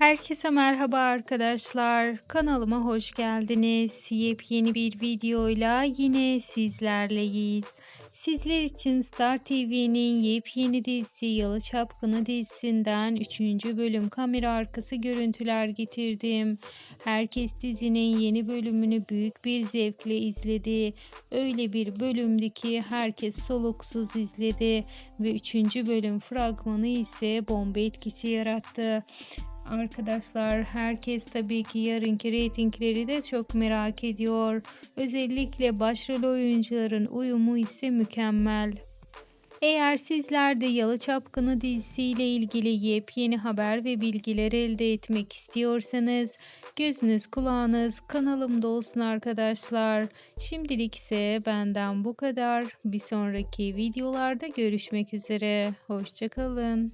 Herkese merhaba arkadaşlar. Kanalıma hoş geldiniz. Yepyeni bir videoyla yine sizlerleyiz. Sizler için Star TV'nin yepyeni dizisi Yalı Çapkını dizisinden 3. bölüm kamera arkası görüntüler getirdim. Herkes dizinin yeni bölümünü büyük bir zevkle izledi. Öyle bir bölümdü ki herkes soluksuz izledi ve 3. bölüm fragmanı ise bomba etkisi yarattı. Arkadaşlar herkes tabii ki yarınki reytingleri de çok merak ediyor. Özellikle başrol oyuncuların uyumu ise mükemmel. Eğer sizler de Yalı Çapkını dizisiyle ilgili yepyeni haber ve bilgiler elde etmek istiyorsanız gözünüz kulağınız kanalımda olsun arkadaşlar. Şimdilik ise benden bu kadar. Bir sonraki videolarda görüşmek üzere. Hoşçakalın.